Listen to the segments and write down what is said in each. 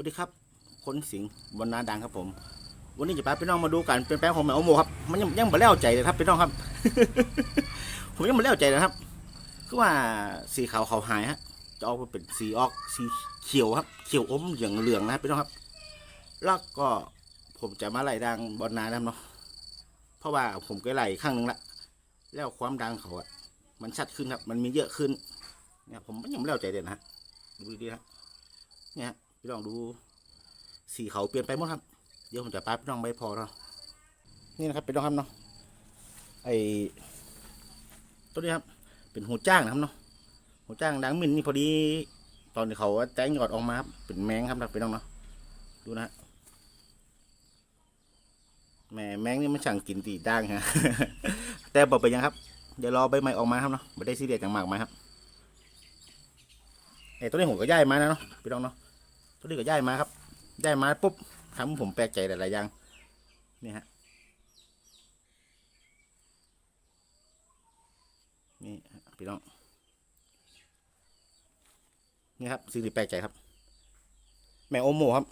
วัสดีครับคนสิงห์บนนาดังครับผม วันนี้จะพาพี่น้องมาดูการเปลี่ยนแปลงของแมวโมครับมันยังยังไม่แล้วใจเลยครับพี่น้องครับ ผมยังไม่แล้วใจนะครับ คือว่าสีขาวเขาหายฮะจะออกมาเป็นสีออกสีเขียวครับ เขียวอมเหลืองเหลืองนะครับพี่น้องครับ แล้วก็ผมจะมาไล่ดังบนนานะครับเนาะเพราะว่าผมก็ไล่ข้างหนึงละแล้วความดังเขาอะมันชัดขึ้นครับ มันมีเยอะขึ้นเนี่ยผมยังไม่แล้วใจเลยนะดูดีๆนะเนี่ย พี่น้องดูสีเขาเปลี่ยนไปหมดครับ เดี๋ยวผมจะปาพี่น้องไปพอเนาะนี่นะครับพี่น้องครับเนาะไอตัวนี้ครับ เป็นหูจ้างนะครับเนาะหูจ้างดังมินนี่พอดี ตอนที่เขาแจ้งยอดออกมาครับเป็นแมงครับนะพี่น้องเนาะดูนะแม่แมงนี่มันช่างกินตีด่างฮะแต่บอกไปนยังครับ เดี๋ยวรอใบไม้ออกมาครับเนาะไม่ได้ซีเรียสอย่างมากไหมครับไอ้ตัวนี้ผมก็ย้ายมานะเนาะพี่น้องเนาะ ตัวนี้ก็ย้ายมาครับได้มาปุ๊บทำผมแปลกใจหลายๆอย่างนี่ฮะนี่พี่น้องนี่ครับสิ่งที่แปลกใจครับ แมวโอโมครับ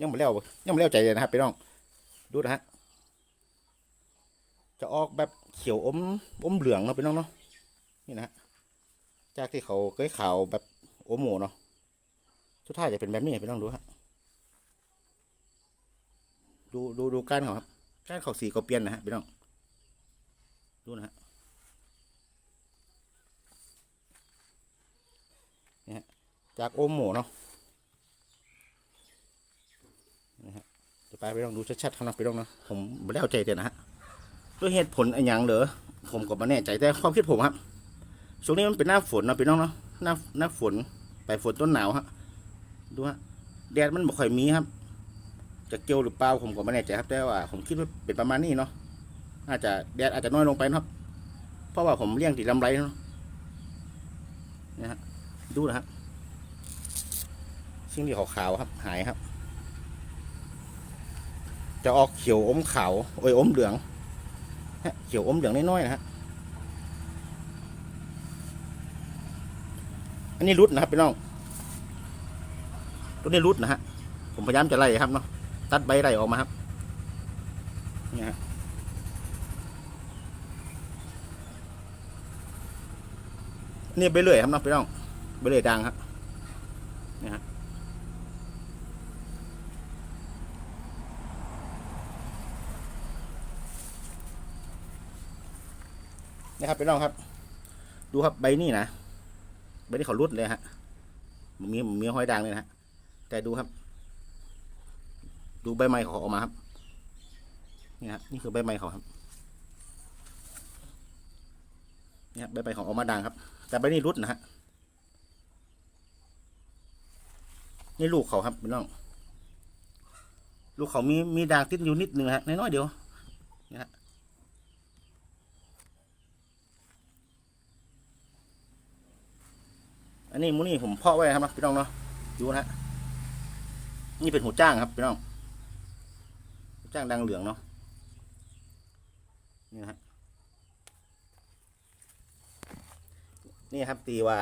ยังไม่เลี้ยวยังไม่เลี้ยวใจเลยนะครับพี่น้องดูนะฮะจะออกแบบเขียวอมอมเหลืองเนาะพี่น้องเนาะนี่นะฮะจากที่เขาเคยขาวแบบโอโมเนาะ สุดท้ายจะเป็นแบบนี้พี่น้องดูฮะดูดูดูก้านเขาครับก้านเขาสีก็เปลี่ยนนะฮะพี่น้องดูนะฮะนี่ฮะจากโอมหมูเนาะนี่ฮะจะไปพี่น้องดูชัดๆครับนะพี่น้องนะผมไม่ได้เอาใจเด็ดนะฮะด้วยเหตุผลอะไรอย่างเหรอผมก็ไม่แน่ใจแต่ความคิดผมครับช่วงนี้มันเป็นหน้าฝนเนาะพี่น้องเนาะหน้าหน้าฝนไปฝนต้นหนาวฮะ ดูฮะแดดมันบ่ค่อยมีครับจะเกี่ยวหรือเปล่าผมก็ไม่แน่ใจครับแต่ว่าผมคิดว่าเป็นประมาณนี้เนาะอาจจะแดดอาจจะน้อยลงไปเนาะเพราะว่าผมเลี้ยงติดลำไรเนาะนะฮะดูนะฮะสิ่งที่ขาวๆครับ หายครับ จะออกเขียวอมขาวโอ้ยอมเหลืองฮะเขียวอมเหลืองน้อยๆนะฮะอันนี้รุดนะครับพี่น้อง ตัวนี้รุดนะฮะ ผมพยายามจะไล่ครับเนาะ ตัดใบไล่ออกมาครับ นี่ฮะนี่ใบเลื่อยครับเนาะพี่น้องใบเลื่อยดังครับนี่ฮะนี่ครับพี่น้องครับ ดูครับใบนี่นะใบนี้เขารุดเลยฮะมีมีห้อยด่างเลยนะฮะ แต่ดูครับ ดูใบไม้เขาออกมาครับ นี่ฮะนี่คือใบไม้เขาครับเนี่ยใบไม้เขาออกมาด่างครับ แต่ใบนี้รุดนะฮะนี่ลูกเขาครับพี่น้อง ลูกเขามีมีด่างติดอยู่นิดหนึ่งฮะน้อยๆเดียวนี่ฮะอันนี้มูนี่ผมเพาะไว้ครับพี่น้องเนาะดูนะฮะ นี่เป็นหูจ้างครับพี่น้องหูจ้างดังเหลืองเนาะนี่นะฮะนี่ครับตีว่า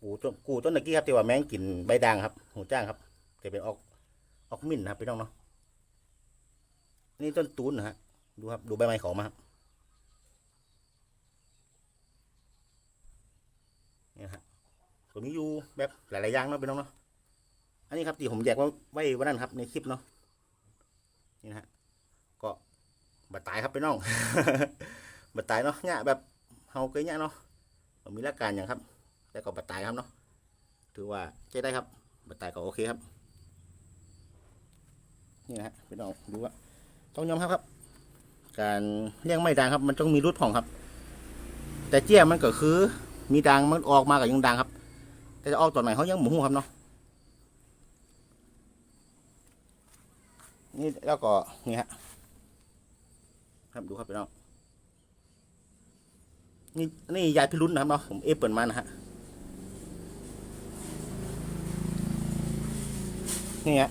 กูต้นกูต้นตะกี้ครับตีว่าแมงกินใบด่างครับ หูจ้างครับแต่เป็นออกออกมิ่นนะครับพี่น้องเนาะนี่ต้นตูนนะฮะดูครับ ดูใบไม้เขามาครับนี่นะฮะตัวนี้อยู่แบบหลายๆอย่างเนาะพี่น้องเนาะ อันนี้ครับที่ผมแยกไว้ไว้วันนั้นครับ ในคลิปเนาะนี่นะฮะก็บัดตายครับพี่น้องบัดตายเนาะเนี่ยแบบเฮาเคยเนี่ยเนาะมมีหลักการอย่างครับแต่ก็บัดตายครับเนาะถือว่าใช้ได้ครับบัดตายก็โอเคครับนี่นะฮะพี่น้องดูว่าต้องยอมครับครับ การเลี้ยงไม่ดังครับ มันต้องมีรุดผ่องครับ แต่เจี้ยมันก็คือ มีดังมันออกมากับยังดังครับ แต่จะออกตอนไหนเขายังหมูครับเนาะ นี่แล้วก็นี่ฮะครับดูครับพี่น้องนี่นี่ยายพิรุณนะครับเนาะผมเอฟเปิดมานะฮะนี่ฮะ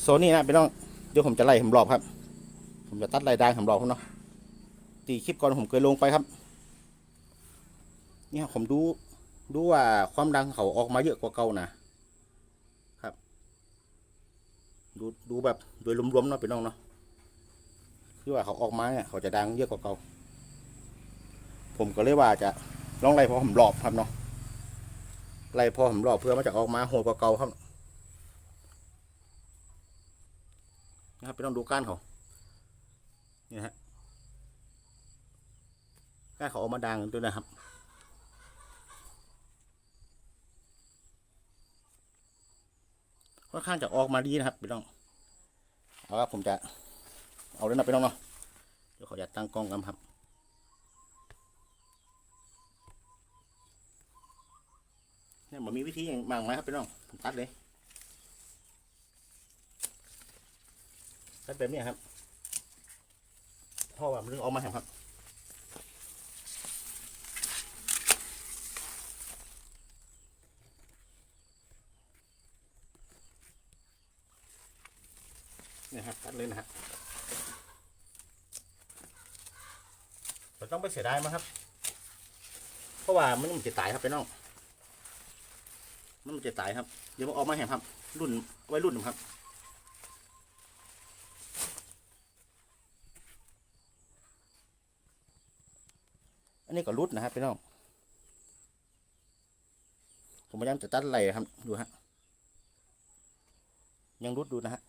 โซนี่นะพี่น้องเดี๋ยวผมจะไล่ผมรอบครับ ผมจะตัดลายดังผมรอบครับเนาะตีคลิปก่อนผมเคยลงไปครับ เนี่ยผมดูดูว่าความดังเขาออกมาเยอะกว่าเก่านะครับ ดูดูแบบโดยรวมๆเนาะพี่น้องเนาะคือว่าเขาออกมาเนี่ยเขาจะดังเยอะกว่าเก่าผมก็เลยว่าจะลองไล่พอผมรอบครับเนาะไล่พอผมรอบเพื่อมันจะออกมาโหดกว่าเก่าครับนะครับพี่น้องดูก้านเขานี่ฮะก้านเขาออกมาดังด้วยนะครับ ค่อนข้างจะออกมาดีนะครับพี่น้องเอาว่าผมจะเอาเลยนะพี่น้องเนาะเดี๋ยวขออยากตั้งกล้องกันครับเนี่ยมันมีวิธีอย่างมากไหมครับพี่น้องผมตัดเลยตัดแบบนี้ครับพราะว่ามันเรื่องออกมาแหมครับ นี่ยครับตัดเลยนะฮะเราต้องไปเสียดายมั้งครับ เพราะว่ามันมันจะตายครับไปน้อง มันมันจะตายครับ เดี๋ยวมันออกมาแหมครับ รุ่นไว้รุ่นครับอันนี้ก็รุดนะครับพี่น้อง ผมพยายามจะตัดไหลครับ ดูฮะ ยังรุดดูนะฮะ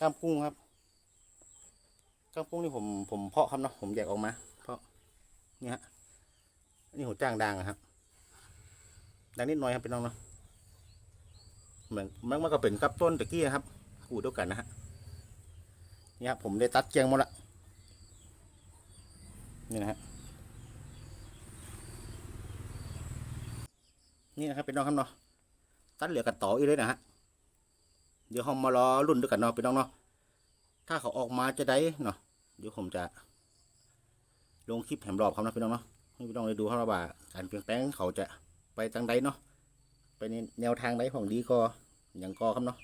กล้ามกุ้งครับกล้ามกุ้งนี่ผมผมเพาะครับเนาะผมแยกออกมาเพราะเนี่ยฮะนนี่หัวจ้างดังอะครับดังนิดหน่อยครับพี่น้องเนาะเหมือนมันมันก็เป็นกับต้นตะกี้ครับคู่เดียวกันนะฮะนี่ครับผมได้ตัดเจียงหมดละนี่นะฮะนี่นะครับพี่น้องครับเนาะตัดเหลือกันต่ออีกเลยนะฮะ เดี๋ยวเรามารอรุ่นด้วยกันเนาะพี่น้องเนาะถ้าเขาออกมาจะได้เนาะเดี๋ยวผมจะ ลงคลิปแหมรอบเขานะพี่น้องเนาะให้พี่น้องได้ดูครับว่าการเปลี่ยนแปลงเขาจะไปทางใดเนาะไปในแนวทางใดของดีก็อย่างก็ครับเนาะ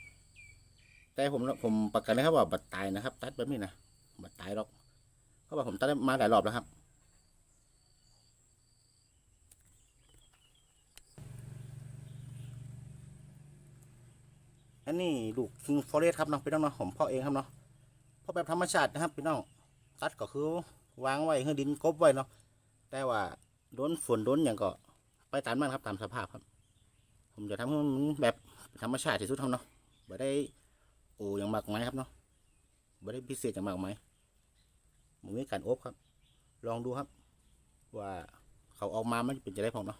แต่ผมผมประกันนะครับว่าบัดตายนะครับ ตัดแบบนี้นะบัดตายหรอกเพราะว่าผมตัดมาหลายรอบแล้วครับ อันนี้ลูกคิงฟอเรสครับเนาะพี่น้องเนาะผมพาะเองครับเนาะพาะแบบธรรมชาตินะครับพี่น้องตัดก็คือวางไว้ให้ดินกบไว้เนาะแต่ว่าโดนฝนโดนอย่างก็ไปตามมันครับตามสภาพครับ ผมจะทำให้มันแบบธรรมชาติที่สุดครับเนาะไม่ได้โอ้อย่างมากมายครับเนาะไม่ได้พิเศษอย่างมากไมายมันมีการอบครับ ลองดูครับ ว่าเขาออกมามันเป็นจะได้พอเนาะ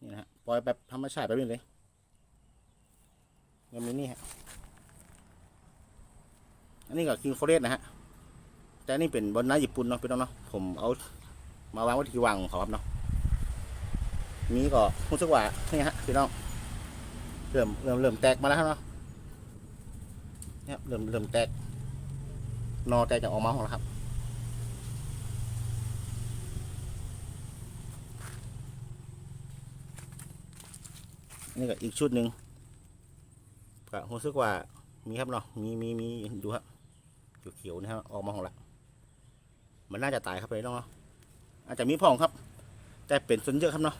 นี่นะฮะปล่อยแบบธรรมชาติแบบนี้เลย ยังมีนี่ฮะ อันนี้ก็คิงโฟเรสนะฮะ แต่อันนี่เป็นบนน้าญี่ปุ่นเนาะพี่น้องเนาะ ผมเอามาวางไว้ที่วางของเขาครับเนาะมีก็รู้สึกว่านี่ฮะพี่น้อง เริ่มเริ่มเริ่มแตกมาแล้วเนาะเนี่ยเริ่มเริ่มแตก นอแตกจากออกมาของเราครับนี่ก็อีกชุดหนึ่ง ก็รู้สึกว่ามีครับเนาะมีมีมีดูครับเขียวๆนะครับออกมาของละมันน่าจะตายครับเลยน้องเนาะอาจจะมีพองครับ แต่เป็นส่วนเยอะครับเนาะ